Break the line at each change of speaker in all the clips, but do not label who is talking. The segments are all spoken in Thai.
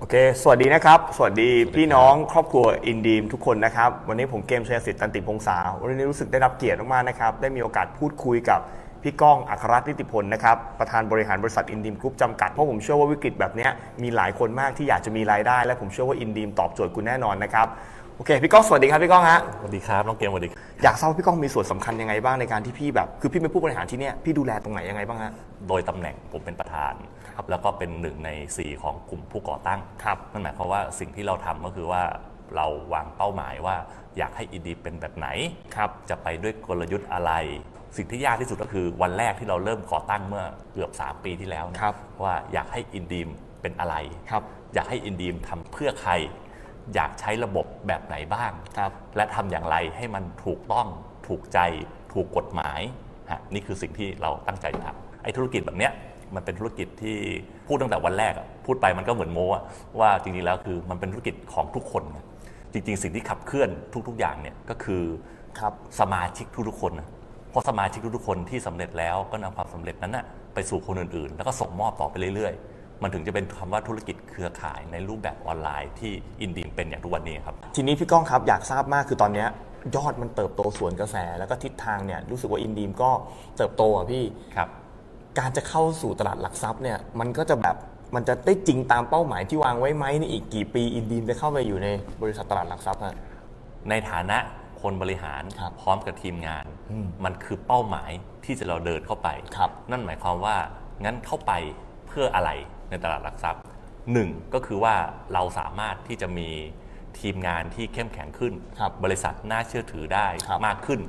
โอเค สวัสดีนะครับ สวัสดีพี่น้องครอบครัวอินดีมทุกคนนะครับ วันนี้ผมเกมชัยสิทธิ์ตันติพงษา วันนี้รู้สึกได้รับเกียรติมากๆนะครับ ได้มีโอกาสพูดคุยกับพี่ก้องอัครรัตน์นิติพลนะครับ ประธานบริหารบริษัทอินดีมกรุ๊ปจำกัด เพราะผมเชื่อว่าวิกฤตแบบเนี้ยมีหลายคนมากที่อยากจะมีรายได้ และผมเชื่อว่าอินดีมตอบโจทย์คุณแน่นอนนะครับ โอเคพี่ก้องสวัสดีครับพี่ก้องฮะ
สวัสดีครับน้องเกมสวัสดี
อยากทราบว่าพี่ก้องมีส่วนสำคัญยังไงบ้างในการที่พี่แบบคือพี่เป็นผู้บริหารที่เนี่ยพี่ดูแลตรงไหนยังไงบ้างฮะ
โดยตำแหน่งผมเป็นประธานครับแล้วก็เป็นหนึ่งใน 4 ของกลุ่มผู้ก่อตั้ง
ครับ
นั่นหมายความว่าสิ่งที่เราทำก็คือว่าเราวางเป้าหมายว่า อยากให้อินดีเป็นแบบไหน
ครับ
จะไปด้วยกลยุทธ์อะไร สิ่งที่ยากที่สุดก็คือวันแรกที่เราเริ่มก่อตั้งเมื่อเกือบ 3 ปีที่แล้วเนี่ย
ครับ
ว่าอยากให้อินดีมเป็นอะไร
ครับ
อยากให้อินดีมทำเพื่อใคร อยากใช้ระบบแบบไหนบ้าง
ครับ
และทำอย่างไรให้มันถูกต้องถูกใจถูกกฎหมายฮะนี่คือสิ่งที่เราตั้งใจทำไอ้ธุรกิจแบบเนี้ยมันเป็นธุรกิจที่พูดตั้งแต่วันแรกอะพูดไปมันก็เหมือนโม้อะว่าจริงๆแล้วคือมันเป็นธุรกิจของทุกคนไงจริง ๆ สิ่งที่ขับเคลื่อนทุก ๆ อย่างเนี่ยก็คือ
ครับ
สมาชิกทุกๆคนนะเพราะสมาชิกทุกๆคนที่สำเร็จแล้วก็นำความสำเร็จนั้นนะไปสู่คนอื่นๆ แล้วก็ส่งมอบต่อไปเรื่อยๆ มันถึงจะเป็นคำว่าธุรกิจเครือข่ายในรูปแบบออนไลน์ที่อินดีมเป็นอย่างทุกวันนี้ครับ
ทีนี้พี่ก้องครับอยากทราบมากคือตอนเนี้ยยอดมันเติบโตสวนกระแส แล้วก็ทิศทางเนี่ยรู้สึกว่าอินดีมก็เติบโตอะพี่
ครับ
การจะเข้าสู่ตลาดหลักทรัพย์เนี่ยมันก็จะแบบมันจะได้จริงตามเป้าหมายที่วางไว้ไหมในอีกกี่ปีอินดีมจะเข้าไปอยู่ในบริษัทตลาดหลักทรัพย์ฮะ
ในฐานะคนบริหาร
ครับ
พร้อมกับทีมงาน มันคือเป้าหมายที่จะเราเดินเข้าไป
ครับ
นั่นหมายความว่างั้นเข้าไปเพื่ออะไร ในตลาดหลักทรัพย์หนึ่งก็คือว่าเราสามารถที่จะมีทีมงานที่เข้มแข็งขึ้น
ครับ
บริษัทน่าเชื่อถือได้
ครับ
มากขึ้น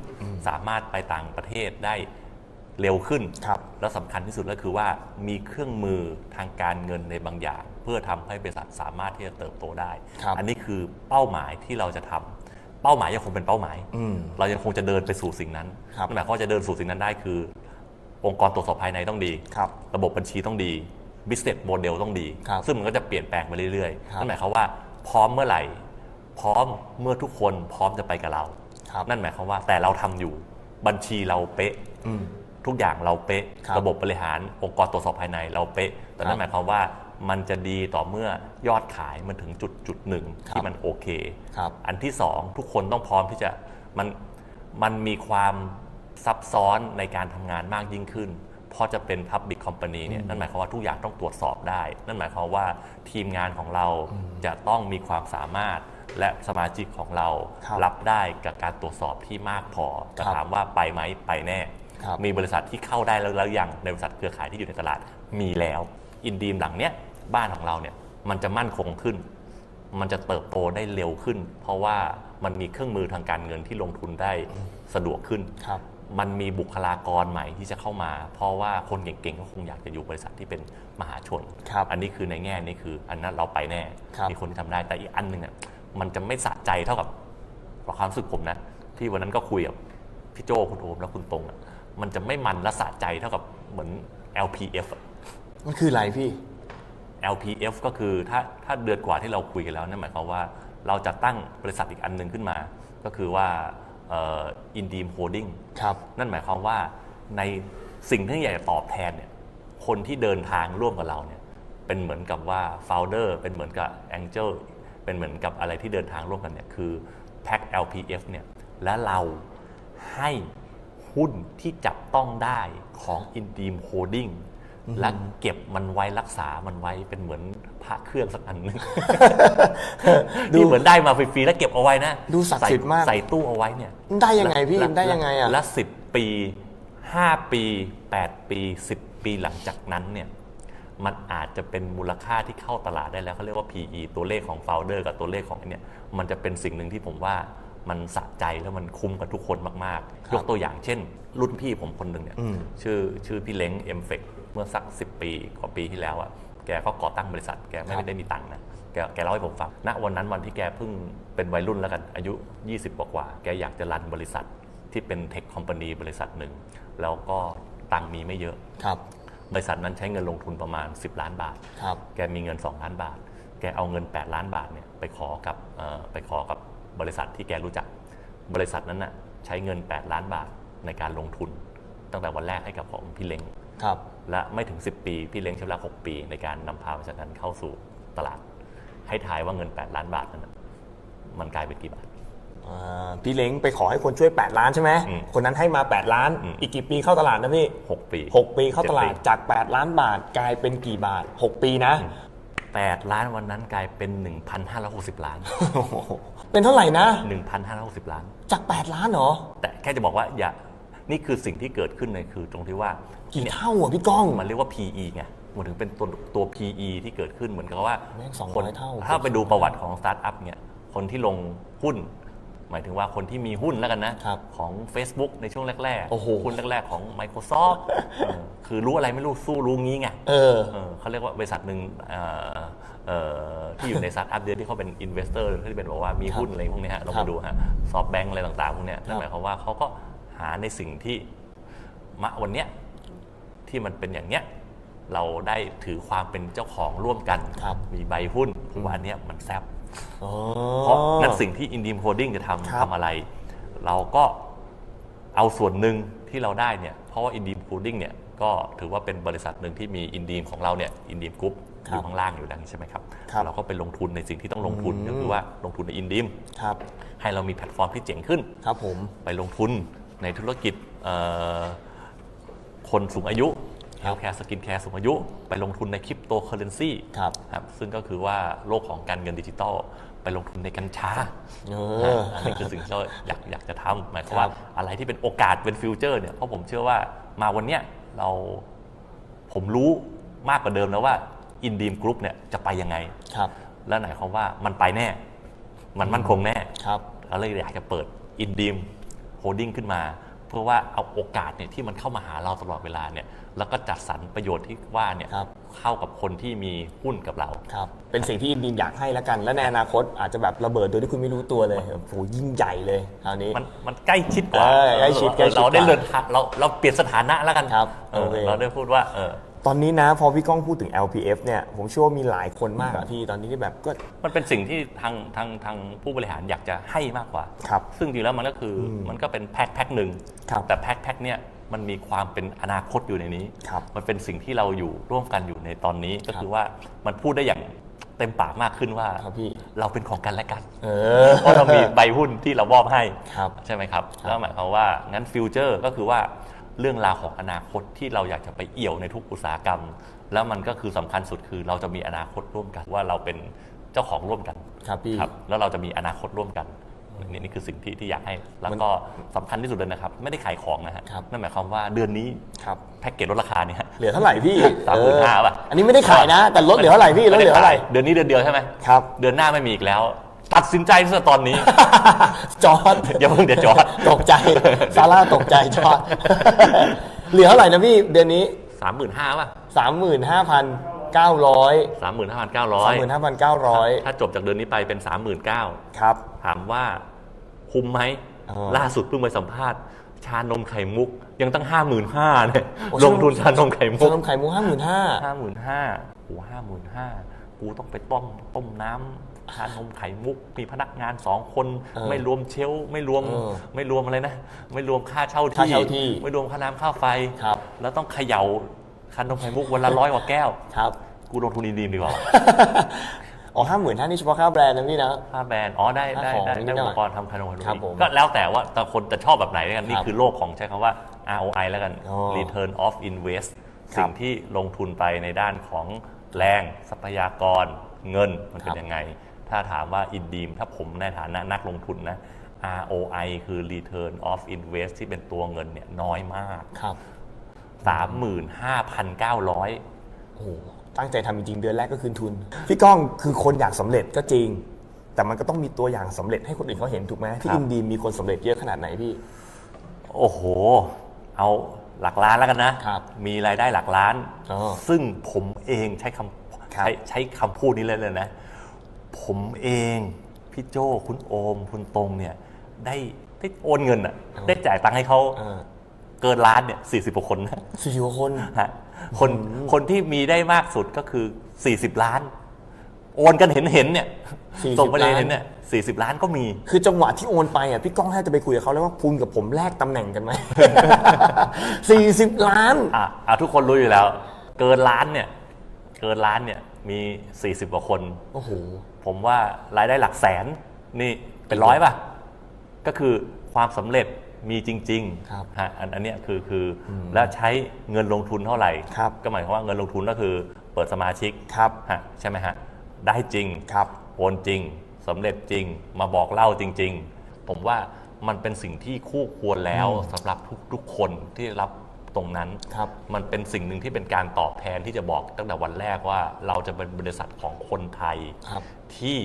สามารถไปต่างประเทศได้เร็วขึ้น
ครับ
แล้วสำคัญที่สุดก็คือว่ามีเครื่องมือทางการเงินในบางอย่าง เพื่อทำให้บริษัทสามารถที่จะเติบโตได้
ครับ
อันนี้คือเป้าหมายที่เราจะทำเป้าหมายยังคงเป็นเป้าหมาย
อืม
เรายังคงจะเดินไปสู่สิ่งนั้น
ครับ
นั่นหมายความว่าจะเดินสู่สิ่งนั้นได้คือ องค์กรตรวจสอบภายในต้องดี
ครับ
ระบบบัญชีต้องดี business model ต้องดี
ครับ
ซึ่งมันก็จะเปลี่ยนแปลงไปเรื่อย
ครับ
ๆนั่นหมายความว่าพร้อมเมื่อไหร่ พร้อมเมื่อทุกคนพร้อมจะไปกับเรา
ครับ
นั่นหมายความว่าแต่เราทำอยู่บัญชีเราเป๊ะ
อืม
ทุกอย่างเราเป๊ะ
ครับ
ระบบบริหารองค์กรตรวจสอบภายในเราเป๊ะ แต่
ครั
นั่น
บ
หมายความว่ามันจะดีต่อเมื่อยอดขายมันถึงจุดจุดหนึ่ง
ครับ
ที่มันโอเค
ครับ
อันที่สองทุกคนต้องพร้อมที่จะมันมันมีความซับซ้อนในการทำงานมากยิ่งขึ้นเพราะจะเป็น Public Company เนี่ยนั่นหมายความว่าทุกอย่างต้องตรวจสอบได้ นั่นหมายความว่าทีมงานของเราจะต้องมีความสามารถและสมาชิกของเรา
ครับ
รับได้กับการตรวจสอบที่มากพอจะ
ครับ
ถามว่าไปไหมไปแน่
ครับ
มีบริษัทที่เข้าได้แล้วแล้วยังในบริษัทเครือข่ายที่อยู่ในตลาดมีแล้ว อินดีมหลังเนี้ยบ้านของเราเนี่ยมันจะมั่นคงขึ้น มันจะเติบโตได้เร็วขึ้น เพราะว่ามันมีเครื่องมือทางการเงินที่ลงทุนได้สะดวกขึ้น
ครับ
มันมีบุคลากรใหม่ที่จะเข้ามา เพราะว่าคนเก่งๆก็คงอยากจะอยู่บริษัทที่เป็นมหาชน
ครับ
อันนี้คือในแง่นี้คืออันนั้นเราไปแน่
ครับ
มีคนที่ทำได้แต่อีกอันหนึ่งอะมันจะไม่สะใจเท่ากับความรู้สึกผมนะที่วันนั้นก็คุยกับพี่โจคุณโอมและคุณตรงอะมันจะไม่มันและสะใจเท่ากับเหมือน LPF อะ
มันคืออะไรพี่
LPF ก็คือถ้าถ้าเดือนกว่าที่เราคุยกันแล้วนั่นหมายความว่าเราจะตั้งบริษัทอีกอันหนึ่งขึ้นมา ก็คือว่า อินดีมโฮดดิ้ง
ครับ
นั่นหมายความว่าในสิ่งที่อยากจะตอบแทนเนี่ยคนที่เดินทางร่วมกับเราเนี่ยเป็นเหมือนกับว่าโฟลเดอร์เป็นเหมือนกับ Angel เป็นเหมือนกับอะไรที่เดินทางร่วมกันเนี่ยคือ Pack LPF เนี่ยและเราให้หุ้นที่จับต้องได้ของ i n d e e m Holding และเก็บมันไว้รักษามันไว้เป็นเหมือนพระเครื่องสักอันหนึง
ดู
ที่เหมือนได้มาฟรีๆแล้วเก็บเอาไว้นะ
ดูศักดิ์สิทธิ์มาก
ใส่ตู้เอาไว้เนี่ย
ได้ยังไงพี่
และ
ได้ยังไงอะ
และสิบปีห้าปีแปดปีสิบปีหลังจากนั้นเนี่ยมันอาจจะเป็นมูลค่าที่เข้าตลาดได้แล้วเขาเรียกว่า PE ตัวเลขของ founder กับตัวเลขของไอ้เนี่ยมันจะเป็นสิ่งหนึ่งที่ผมว่ามันสะใจแล้วมันคุ้มกับทุกคนมาก
ครับ
ๆยกตัวอย่างเช่น รุ่นพี่ผมคนหนึ่งเนี่ย
อืม
ชื่อชื่อพี่เล้งเอ็มเฟกเมื่อสัก 10 ปีกว่าปีที่แล้วอะ่ะแกก็ก่อตั้งบริษัท แกไม่ได้มีตังค์นะแกแกเล่าให้ผมฟังณวันนั้นวันที่แกเพิ่งเป็นวัยรุ่นแล้วกันอายุ 20กว่ากว่าๆแกอยากจะรันบริษัทที่เป็นเทคคอมพานีบริษัทหนึ่ง แล้วก็ตังค์มีไม่เยอะ
ครับ
บริษัทนั้นใช้เงินลงทุนประมาณ 10 ล้านบาท
ครับ
แกมีเงิน 2 ล้านบาท แกเอาเงิน 8 ล้านบาทเนี่ยไปขอกับเอ่อไปขอกับบริษัทที่แกรู้จัก บริษัทนั้นน่ะใช้เงิน 8 ล้านบาทในการลงทุน ตั้งแต่วันแรกให้กับของพี่เล้ง
ครับ
และไม่ถึง 10 ปี พี่เล้งใช้เวลา6ปี ในการนำพาบริษัทนั้นเข้าสู่ตลาด ให้ทายว่าเงิน 8 ล้านบาทนั้นนะมันกลายเป็นกี่บาท
อ่าพี่เล้งไปขอให้คนช่วย 8 ล้านใช่ไหม
อืม
คนนั้นให้มา 8 ล้าน
อืม
อีกกี่ปีเข้าตลาดนะพี่
6 ปี
6 ปีเข้าตลาด
จ็ปี
จาก 8 ล้านบาทกลายเป็นกี่บาท 6 ปีนะ
8 ล้านวันนั้นกลายเป็น 1,560 ล้าน
เป็นเท่าไหร่นะ
1,560 ล้าน
จาก 8 ล้านเหรอ
แต่แค่จะบอกว่าอย่า นี่คือสิ่งที่เกิดขึ้นในคือตรงที่ว่า
กี่เท่าอะพี่ก้อง
มันเรียกว่า PE ไงมันถึงเป็นตัวตัว PE ที่เกิดขึ้นเหมือนกับว่า
แม่ง200
คน
เท่า
ถ้าไปดูประวัติของสตาร์ทอัพเนี่ยคนที่ลงหุ้น หมายถึงว่าคนที่มีหุ้นแล้วกันนะ
ครับ
ของ Facebook ในช่วงแรก
โอ้โห
หุ้นแรก ๆ ของ Microsoft เออคือรู้อะไรไม่รู้สู้รู้งี้ไง
เออ
เออเขาเรียกว่าบริษัทหนึ่งเอ่อเอ่อที่อยู่ในสตาร์ทอัพเดียวที่เขาเป็นอินเวสเตอร์ที่เป็นบอกว่ามีหุ้นอะไรพวกเนี้ยฮะลอง
ครั
ไป
บ
ดูฮะซอฟแบงก์อะไรต่างๆพวกเนี้ยนั่นหมายความว่าเขาก็ หาในสิ่งที่มะวันเนี้ยที่มันเป็นอย่างเนี้ยเราได้ถือความเป็นเจ้าของร่วมกัน
ครับ
มีใบหุ้นผมว่าอันเนี้ยมันแซบ
อ๋อ
เพราะนั่นสิ่งที่อินดีมโ o ดิ้งจะทำ
ครับ
ทำอะไร เราก็เอาส่วนหนึ่งที่เราได้เนี่ยเพราะว่าอินดีมโ o ดิ้งเนี่ยก็ถือว่าเป็นบริษัทหนึ่งที่มีอินดีมของเราเนี่ยอินดีมกรุ๊ป
ค
อ
รับ
ยู่ข้างล่างอยู่ดังใช่ไหมครับ
ครับ
เราก็ไปลงทุนในสิ่งที่ต้องลงทุน
อืม
ก็คือว่าลงทุนในอินดีม
ครับ
ให้เรามีแพลตฟอร์มที่เจ๋งขึ้น
ครับผม
ไปลงทุน ในธุรกิจเอ่อคนสูงอายุ
ค
เฮ
รับ
ลท์แคร์สกินแคร์สูงอายุ ไปลงทุนในคริปโตเคอเรนซี
ครับ
ครับ ซึ่งก็คือว่าโลกของการเงินดิจิตอลไปลงทุนในกัญชา
เอ
นะ
อ
อันนี้คือสิ่งที่เราอยากอยากจะทำหมายความ
ครั
ว่า
บ
อะไรที่เป็นโอกาสเป็นฟิวเจอร์เนี่ยเพราะผมเชื่อว่ามาวันเนี้ยเราผมรู้มากกว่าเดิมแล้วว่าอินดีมกรุ๊ปเนี่ยจะไปยังไง
ครับ
แล้วไหนความว่ามันไปแน่ มันมั่นคงแน่
ครับ
เราเลยอยากจะเปิดอินดีม โฮดดิ้งขึ้นมา เพื่อว่าเอาโอกาสเนี่ยที่มันเข้ามาหาเราตลอดเวลาเนี่ยแล้วก็จัดสรรประโยชน์ที่ว่าเนี่ย
ครับ
เข้ากับคนที่มีหุ้นกับเรา
ครับ เป็นสิ่งที่อินดีมอยากให้แล้วกัน และในอนาคตอาจจะแบบระเบิดโดยที่คุณไม่รู้ตัวเลยโอ้โหยิ่งใหญ่เลยคราวนี้
มันมันใกล้ชิดกว่า
เออใกล้ชิดใกล้ชิด
เราได้
กว่า
เดินทางเราเราเปลี่ยนสถานะแล้วกัน
ครับ
เออ
โอเค
เราได้พูดว่าเออ
ตอนนี้นะพอพี่ก้องพูดถึง LPF เนี่ยผมเชื่อว่ามีหลายคนมากอะพี่ตอนนี้ที่แบบก็
มันเป็นสิ่งที่ทางทางทางผู้บริหารอยากจะให้มากกว่า
ครับ
ซึ่งจริงแล้วมันก็คืออมันก็เป็นแพ็คแพ็คหนึ่ง
ครับ
แต่แพ็คแพ็คเนี่ยมันมีความเป็นอนาคตอยู่ในนี้
ครับ
มันเป็นสิ่งที่เราอยู่ร่วมกันอยู่ในตอนนี้ก็
ครับ
คือว่ามันพูดได้อย่างเต็มปากมากขึ้นว่า
ครับพี่
เราเป็นของกันและกัน
เออ
เพราะเรามีใบหุ้นที่เรามอบให้
ครับ
ใช่ไหมครับ
ครับ
แล้วหมายความว่างั้นฟิวเจอร์ก็คือว่า เรื่องราวของอนาคตที่เราอยากจะไปเอี่ยวในทุกอุตสาหกรรม แล้วมันก็คือสำคัญสุดคือเราจะมีอนาคตร่วมกัน ว่าเราเป็นเจ้าของร่วมกัน
ครับพี่
ครับแล้วเราจะมีอนาคตร่วมกันนี่นี่คือสิ่งที่ที่อยากให้ แล้วก็สำคัญที่สุดเลยนะครับ ไม่ได้ขายของนะฮะ
ครับ
นั่นหมายความว่าเดือนนี้
ครับ
แพ็กเกจลดราคาเนี่ย
เหลือเท่าไหร่พี่
สามหมื่นห้า
เออ
ป่ะ
อันนี้ไม่ได้ขายนะ แต่ลดเหลือเท่าไหร่พี่ลดเหลือเท่าไหร่
เดือนนี้เดือนเดียวใช่ไหม
ครับ
เดือนหน้าไม่มีอีกแล้ว ตัดสินใจตั้งแต่ตอนนี้
จอร์ด
อย่าเพิ่งเดี๋ยวจอร์จ
ตกใจซาร่าตกใจจอร์ดเหลือเท่าไหร่นะพี่เดือนนี้
สามหมื่นห้าป่ะ
35,900
สามหมื่นห้าพันเก้าร้อย
35,900
ถ้าจบจากเดือนนี้ไปเป็นสามหมื่นเก้า
ครับ
ถามว่าคุ้มไหม
อ๋อ
ล่าสุดเพิ่งไปสัมภาษณ์ ชานมไข่มุก ยังตั้งห้าหมื่นห้าเนี่ย
โอ้
ลงทุนชานมไข่มุ
ชากนมไข่มุก55,000
ห้าหมื่นห้าโอ้ห้าหมื่นห้า กูต้องไปต้มต้มน้ำชานมไข่มุก มีพนักงานสองคน
เออ
ไม่รวมเชลฟ์ไม่รวม
เออ
ไม่รวมอะไรนะ ไม่รวมค่าเช่า
ค่า
ที่
เช่าที่
ไม่รวมค่าน้ำค่าไฟ
ครับ
แล้วต้องเขย่าชานมไข่มุกวันละร้อยกว่าแก้ว
ครับ
กูลงทุนดีๆดีกว่า
อ๋อ55,000นี่เฉพาะค่าแบรนด์นะพี่นะ
ค่าแบรนด์อ๋อได้ได้
ค่าของ
ได้
นิด
ได้
หน่
อุ
อย
ปกรณ์ทำขนมขนม
ครับผม
ก็แล้วแต่ว่าแต่คนจะชอบแบบไหนแล้วกันนี่
ครับ
คือโลกของใช้คำว่า ROI แล้วกัน
อ๋อ
Return of Invest
ครับ
สิ่งที่ลงทุนไปในด้านของ แรงทรัพยากรเงินมันเป็น
ครับ
ยังไง ถ้าถามว่าอินดีมถ้าผมในฐานะนักลงทุนนะ ROI คือ Return of Invest ที่เป็นตัวเงินเนี่ยน้อยมาก
ครับ
35,900
โอ้โหตั้งใจทำจริงๆเดือนแรกก็คืนทุน พี่ก้องคือคนอยากสำเร็จก็จริง แต่มันก็ต้องมีตัวอย่างสำเร็จให้คนอื่นเขาเห็นถูกไหมที่
ครับ
อินดีมมีคนสำเร็จเยอะขนาดไหนพี่
โอ้โห เอา หลักล้านแล้วกันนะ
ครับ
มีรายได้หลักล้าน
อ๋อ
ซึ่งผมเองใช้ค
ครับำ
ใช้ใช้คำพูดนี้เลยเลยนะ ผมเองพี่โจคุณโอม คุณตรงเนี่ยได้ได้โอนเงินอะได้จ่ายตังค์ให้เขา
เออ
เกินล้านเนี่ยสี่สิบกว่าคนนะ
สี่สิบกว่าคน
ฮะคนคนที่มีได้มากสุดก็คือ 40 ล้าน โอนกันเห็นเห็นๆเนี่ย
40
ส่งไปเลย
ล้าน
เห็นเนี่ยสี่สิบล้านก็มี
คือจังหวะที่โอนไปอะพี่ก้องแทบจะไปคุยกับเขาแล้วว่าคุณกับผมแลกตำแหน่งกันไหม สี่สิบล้าน
อะอะทุกคนรู้อยู่แล้ว เกินล้านเนี่ย เกินล้านเนี่ยมี 40 กว่าคน
โอ้โห
ผมว่ารายได้หลักแสนนี่เป็นร้อยป่ะ ก็คือความสำเร็จมีจริง
ครับ
ฮะอันอันเนี้ยคือคืออแล้วใช้เงินลงทุนเท่าไหร่
ครับ
ก็หมายความว่าเงินลงทุนก็คือเปิดสมาชิก
ครับ
ฮะใช่ไหมฮะ ได้จริง
ครับ
โอนจริงสำเร็จจริง มาบอกเล่าจริง ๆ ผมว่ามันเป็นสิ่งที่คู่ควรแล้วสำหรับทุกๆคนที่ได้รับตรงนั้น
ครับ
มันเป็นสิ่งหนึ่งที่เป็นการตอบแทนที่จะบอกตั้งแต่วันแรกว่าเราจะเป็นบริษัทของคนไทย
ครับ
ที่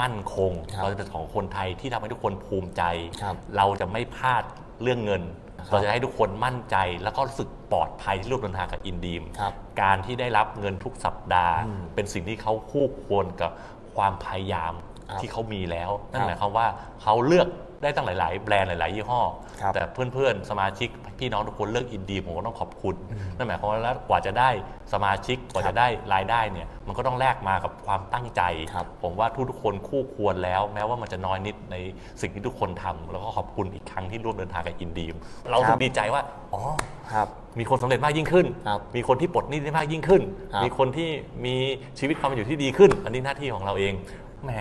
มั่นคง
ครับ
เราจะเป็นของคนไทยที่ทำให้ทุกคนภูมิใจ
ครับ
เราจะไม่พลาดเรื่องเงิน
ครับ
เราจะให้ทุกคนมั่นใจแล้วก็รู้สึกปลอดภัยที่ร่วมเดินทางกับอินดีม
ครับ
การที่ได้รับเงินทุกสัปดาห์
อืม
เป็นสิ่งที่เขาคู่ควรกับความพยายาม
ครับ
ที่เขามีแล้ว นั่
คนรับ
หมายความว่าเขาเลือก ได้ตั้งหลาย ๆ แบรนด์หลาย ๆ ยี่ห้อ
ครับ
แต่เพื่อน ๆ สมาชิกพี่น้องทุกคนเลือกอินดีผมก็ต้องขอบคุณ นั่นหมายความว่าแล้วกว่าจะได้สมาชิกกว่า
ครับ
จะได้รายได้เนี่ยมันก็ต้องแลกมากับความตั้งใจ
ครับ
ผมว่าทุกๆคนคู่ควรแล้ว แม้ว่ามันจะน้อยนิดในสิ่งที่ทุกคนทำแล้วก็ขอบคุณอีกครั้งที่ร่วมเดินทางกับอินดีมเรา
ครั
ถึ
บ
งดีใจว่าอ๋อ
ครับ
มีคนสำเร็จมากยิ่งขึ้น
ครับ
มีคนที่ปลดหนี้ได้มากยิ่งขึ้น
ครับ
มีคนที่มีชีวิตความเป็นอยู่ที่ดีขึ้น อันนี้หน้าที่ของเราเอง แหม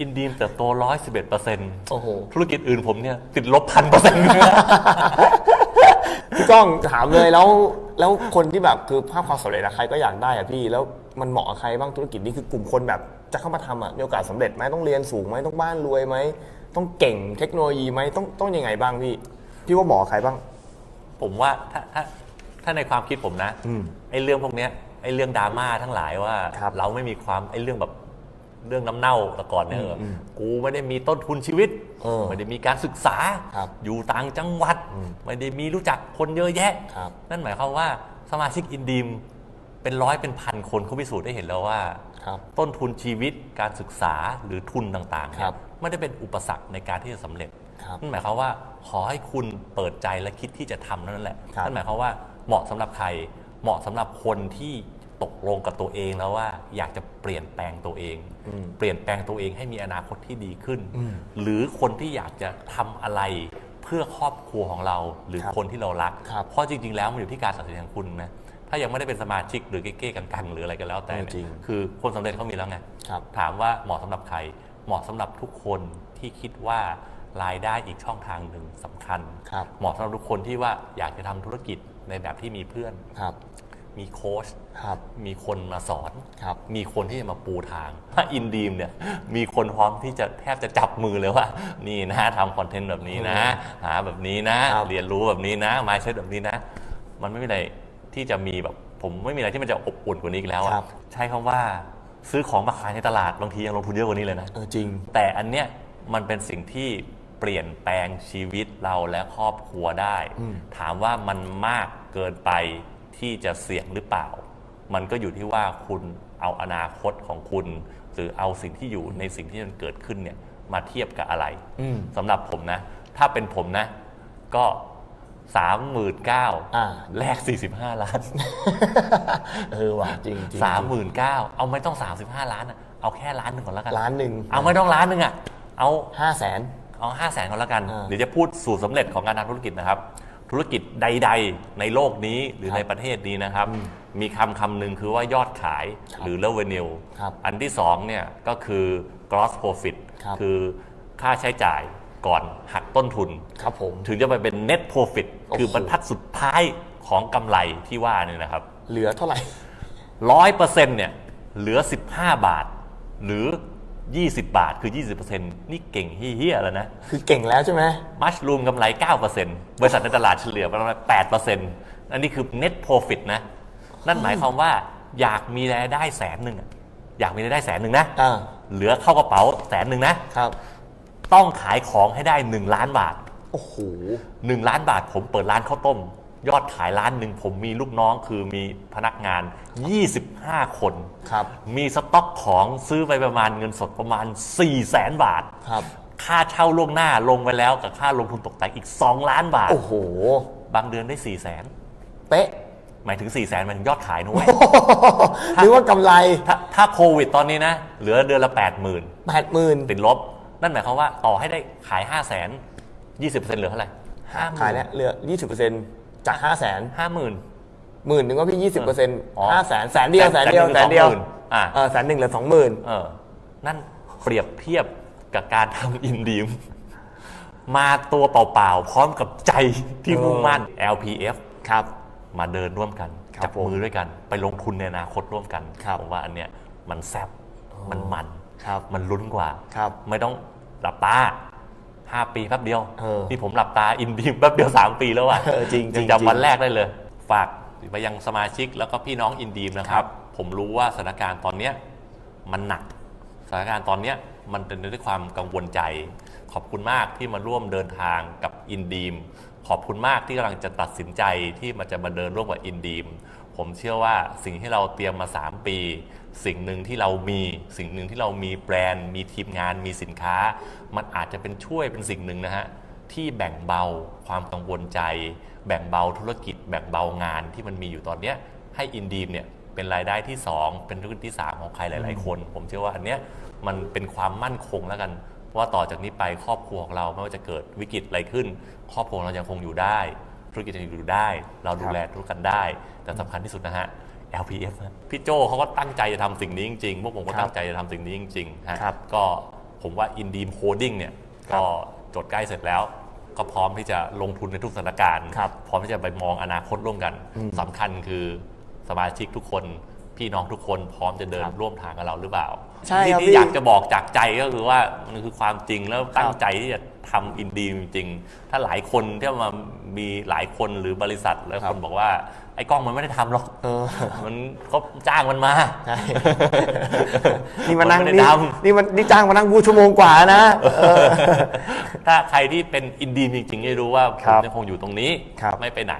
อินดีมเติบโตร้อยสิบเอ็ดเปอร์เซ็นต์
โอ้โห
ธุรกิจอื่นผมเนี่ย ติดลบพันเปอร์เซ็นต์
พี่ก้องถามเลยแล้วแล้วคนที่แบบคือภาพความสำเร็จอะใครก็อยากได้อะพี่ แล้วมันเหมาะกับใครบ้างธุรกิจนี้คือกลุ่มคนแบบจะเข้ามาทำอะมีโอกาสสำเร็จไหมต้องเรียนสูงไหมต้องบ้านรวยไหมต้องเก่งเทคโนโลยีไหมต้องต้องยังไงบ้างพี่พี่ว่าเหมาะกับใครบ้าง
ผมว่าถ้าถ้าถ้าในความคิดผมนะ
อืม
ไอ้เรื่องพวกเนี้ยไอ้เรื่องดราม่าทั้งหลายว่า
ครับ
เราไม่มีความไอ้เรื่องแบบ เรื่องน้ำเน่าแต่ก่อนเนี่ย
อืมอืม
กูไม่ได้มีต้นทุนชีวิต
เออ
ไม่ได้มีการศึกษา
ครับ
อยู่ต่างจังหวัดไม่ได้มีรู้จักคนเยอะแยะ
ครับ
นั่นหมายความว่าสมาชิกอินดีมเป็นร้อยเป็นพันคนเขาพิสูจน์ได้เห็นแล้วว่า
ครับ
ต้นทุนชีวิตการศึกษาหรือทุนต่างๆเนี่
ครั
ย
บ
ไม่ได้เป็นอุปสรรคในการที่จะสำเร็จ
ครับ
นั่นหมายความว่าขอให้คุณเปิดใจและคิดที่จะทำนั่นแหละ
ครับ
นั่นหมายความว่าเหมาะสำหรับใครเหมาะสำหรับคนที่ ตกลงกับตัวเองแล้วว่าอยากจะเปลี่ยนแปลงตัวเอง
อืม
เปลี่ยนแปลงตัวเองให้มีอนาคตที่ดีขึ้น
อืม
หรือคนที่อยากจะทำอะไรเพื่อครอบครัวของเราหรือ
ครับ
คนที่เรารัก
ครับ
เพราะจริง ๆ แล้วมันอยู่ที่การตัดสินใจของคุณนะถ้ายังไม่ได้เป็นสมาชิกหรือเก้ๆกังๆหรืออะไรก็แล้วแต่
เออ
เนี่ย
จริง
คือคนสำเร็จเขามีแล้วไง
ครับ
ถามว่าเหมาะสำหรับใคร เหมาะสำหรับทุกคนที่คิดว่ารายได้อีกช่องทางหนึ่งสำคัญ
ครับ
เหมาะสำหรับทุกคนที่ว่าอยากจะทำธุรกิจในแบบที่มีเพื่อน
ครับ
มีโค้ช
ครับ
มีคนมาสอน
ครับ
มีคนที่จะมาปูทางถ้าอินดีมเนี่ยมีคนพร้อมที่จะแทบจะจับมือเลยว่า นี่นะทำคอนเทนต์แบบนี้นะ หาแบบนี้นะ
ครับ
เรียนรู้แบบนี้นะมายเซ็ตแบบนี้นะ มันไม่มีอะไรที่จะมีแบบ ผมไม่มีอะไรที่มันจะอบอุ่นกว่านี้อีกแล้วอะ
ครับ
ใช้คำว่าซื้อของมาขายในตลาดบางทียังลงทุนเยอะกว่านี้เลยนะ
เออจริง
แต่อันเนี้ยมันเป็นสิ่งที่เปลี่ยนแปลงชีวิตเราและครอบครัวได้
อืม
ถามว่ามันมากเกินไป ที่จะเสี่ยงหรือเปล่า มันก็อยู่ที่ว่าคุณเอาอนาคตของคุณ หรือเอาสิ่งที่อยู่ในสิ่งที่มันเกิดขึ้นเนี่ยมาเทียบกับอะไร
อืม
สำหรับผมนะ ถ้าเป็นผมนะ ก็สามหมื่นเก้า
อ่า
แลกสี่สิบห้าล้าน
เออว่ะจริงจริง
สามหมื่นเก้าเอาไม่ต้องสามสิบห้าล้านอะเอาแค่ล้านหนึ่งก่อนแล้วกัน
ล้านหนึ่ง
เอาไม่ต้องล้านหนึ่งอะเอา
ห้าแสน
เอาห้าแสนก่อนแล้วกัน
อ่า
เดี๋ยวจะพูดสูตรสำเร็จของการทำธุรกิจนะครับ ธุรกิจใด ๆ ในโลกนี้หรือ
ครับ
ในประเทศนี้นะครับ มีคำคำหนึ่งคือว่ายอดขาย
ครับ
หรือ revenue
ครับ
อันที่สองเนี่ยก็คือ gross profit
ครับ
คือค่าใช้จ่ายก่อนหักต้นทุน
ครับผม
ถึงจะไปเป็น net profit
โอ้โห
คือบรรทัดสุดท้ายของกำไรที่ว่าเนี่ยนะครับ
เหลือเท่าไหร่
ร้อยเปอร์เซ็นต์เนี่ยเหลือ 15 บาท หรือ 20 บาทคือ 20%นี่เก่งเฮี้ยๆแล้วนะ
คือเก่งแล้วใช่ไหม
มัชรูมกำไร 9%บริษัทในตลาดเฉลี่ยประมาณ8%อันนี้คือ net profit นะ นั่นหมายความว่าอยากมีรายได้แสนหนึ่งอะอยากมีรายได้แสนหนึ่งนะ
อ่า
เหลือเข้ากระเป๋าแสนหนึ่งนะ
ครับ
ต้องขายของให้ได้ 1 ล้านบาท
โอ้โห
1 ล้านบาทผมเปิดร้านข้าวต้ม ยอดขายล้านหนึ่งผมมีลูกน้องคือมีพนักงาน 25 คน
ครับ
มีสต็อกของซื้อไปประมาณเงินสดประมาณ 4 0 0แสนบาท
ครับ
ค่าเช่าล่วงหน้าลงไปแล้วกับค่าลงทุนตกแต่งอีก 2 ล้านบาท
โอ้โห
บางเดือนได้ 4 0 0แสน
เป๊ะ
หมายถึง 4 0 0แสนหมายถึงยอดขายนุ้ย
หรือว่ากำไร
ถ้าถ้าโควิดตอนนี้นะ เหลือเดือนละ 8 0,000
แปดหมื่น
ติดลบ นั่นหมายความว่าต่อให้ได้ขาย 5 0 0แสน20%เหลือเท่าไหร่ห้าหมื่น
ขายแล้วเหลือ20% จาก5 0 0แสน
ห้าหมื่น
หมื่นหนึ่งว่าพี่ยี่สิบเปอร์เซ็นต์
อ๋อ
ห้าแสนแสนเดียวแสนเดียว
แส
แส
น
น
หนึ่
เดียว
งถึง20,000อะ
เออแสนหนึ่งเหลือสองหมื่น
เออนั่นเปรียบเทียบกับการทำอินดีมมาตัวเปล่าๆ พร้อมกับใจที่มุ่งมั่น LPF
ครับ
มาเดินร่วมกัน
ครับ
จับ
ผม
มือด้วยกัน ไปลงทุนในอนาคตร่วมกัน
ครับ
ผมว่าอันเนี้ยมันแซบมันมัน
ครับ
มันลุ้นกว่า
ครับ
ไม่ต้องหลับตา ห้าปีแป๊บเดียว
เออ
นี่ผมหลับตาอินดีมแป๊บเดียวสามปีแล้วอะ
เออจริงๆ
ยัง
จริง
จำวันแรกได้เลย ฝากไปยังสมาชิกแล้วก็พี่น้องอินดีมนะครับ ผมรู้ว่าสถานการณ์ตอนเนี้ยมันหนักสถานการณ์ตอนเนี้ยมันเป็นด้วยความกังวลใจ ขอบคุณมากที่มาร่วมเดินทางกับอินดีม ขอบคุณมากที่กำลังจะตัดสินใจที่มันจะมาเดินร่วมกับอินดีม ผมเชื่อว่าสิ่งที่เราเตรียมมา 3 ปี สิ่งหนึ่งที่เรามีสิ่งหนึ่งที่เรามีแบรนด์ มีทีมงานมีสินค้า มันอาจจะเป็นช่วยเป็นสิ่งหนึ่งนะฮะที่แบ่งเบาความกังวลใจ แบ่งเบาธุรกิจ แบ่งเบางานที่มันมีอยู่ตอนเนี้ยให้อินดีมเนี่ยเป็นรายได้ที่ 2 เป็นธุรกิจที่ 3 ของใครหลาย ๆ คน ผมเชื่อว่าอันเนี้ยมันเป็นความมั่นคงแล้วกันเพราะว่าต่อจากนี้ไปครอบครัวของเราไม่ว่าจะเกิดวิกฤตอะไรขึ้น ครอบครัวเรายังคงอยู่ได้ ธุรกิจยังอยู่ได้ เราดูแลธุรกันได้ แต่สำคัญที่สุดนะฮะ LPF นะพี่โจเขาก็ตั้งใจจะทำสิ่งนี้จริงๆ พวกผมก็
ครับ
ตั้งใจจะทำสิ่งนี้จริงๆฮะ
ครับ
ก็ผมว่า i n d e e m Holding เนี่ย
ครับ
ก็จดใกล้เสร็จแล้ว ก็พร้อมที่จะลงทุนในทุกสถานการณ์
ครับ
พร้อมที่จะไปมองอนาคตร่วมกันสำคัญคือสมาชิกทุกคนพี่น้องทุกคนพร้อมจะเดิน
ครับ
ร่วมทางกับเราหรือเปล่า
ใช่
ที่
ครับ
ที่
พี่
อยากจะบอกจากใจก็คือว่ามันคือความจริงแล้วตั้
ค
ง
รับ
ใจที่จะทำอินดีมจริงๆถ้าหลายคนที่มามีหลายคนหรือบริษัทแล้ว
ครั
ค
บ
นบอกว่า ไอ้กล้องมันไม่ได้ทำหรอก
เออ
มันเขาจ้างมันมา
ใช่ นี่มานั่ง
มันไม่
นี่
ได้ท
นี่มันนี่จ้างมานั่งพูดชั่วโมงกว่านะเออ
ถ้าใครที่เป็นอินดีมจริงๆจะรู้ว่าผ
ครั
ม
บ
ยังคงอยู่ตรงนี้
ครับ
ไม่ไปไหน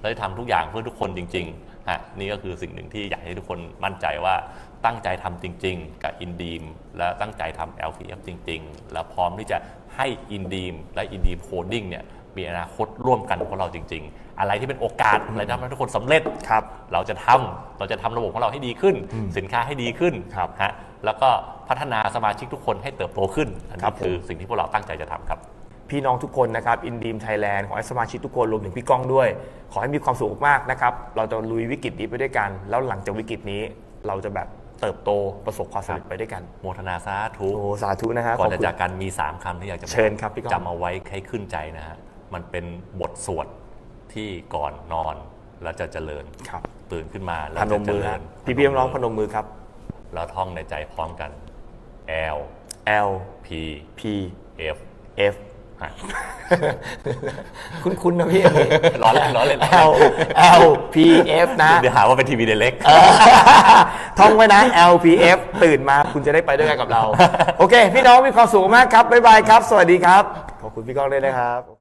เราจะทำทุกอย่างเพื่อทุกคนจริงๆฮะนี่ก็คือสิ่งหนึ่งที่อยากให้ทุกคนมั่นใจว่าตั้งใจทำจริง ๆ กับอินดีม และตั้งใจทำ LPF จริง ๆ แล้วพร้อมที่จะให้อินดีมและอินดีมโคดดิ้งเนี่ย มีอนาคตร่วมกันของเราจริง ๆ อะไรที่เป็นโอกาสอะไรที่ทำให้ทุกคนสำเร็จ
ครับ
เราจะทำเราจะทำระบบของเราให้ดีขึ้น สินค้าให้ดีขึ้น
ครับ
ฮะแล้วก็พัฒนาสมาชิกทุกคนให้เติบโตขึ้นอัน
ครั
นี้
บผม
คือสิ่งที่พวกเราตั้งใจจะทำครับ
พี่น้องทุกคนนะครับอินดีมไทยแลนด์ขอให้สมาชิกทุกคนรวมถึงพี่ก้องด้วย ขอให้มีความสุขมากนะครับ เราจะลุยวิกฤตนี้ไปด้วยกัน แล้วหลังจากวิกฤตนี้ เราจะแบบเติบโตประสบความสำเร็จไปด้วยกัน
โมทนาสาธุ
โอ้สาธุนะฮะ
ก่อน
ขบ
จะ
คุณ
จากกันมี 3คำที่อยากจะอก
เชิญครับพี่ก้อง
จำเอาไว้ให้ขึ้นใจนะฮะ มันเป็นบทสวดที่ก่อนนอนแล้วจะเจริญ
ครับ
ตื่นขึ้นมาแล้
พ
วนจะ
ม
เจ
มือ
ริ
ฮะ
ญ
พี่พี่น้องๆพนมมือครับ
แล้วท่องในใจพร้อมกัน L
L
P
P
F
F
ฮะ
คุ้นๆนะพี่
ล้อเล่นล้อเล่น
L L P F นะ
เดี๋ยวหาว่าเป็นทีวีเดเล็ก
ท่องไว้นะ LPF ตื่นมาคุณจะได้ไปด้วยกันกับเรา โอเค พี่น้องมีความสุขมากครับ บ๊ายบายครับ สวัสดีครับ ขอบคุณพี่ก้องด้วยนะครับ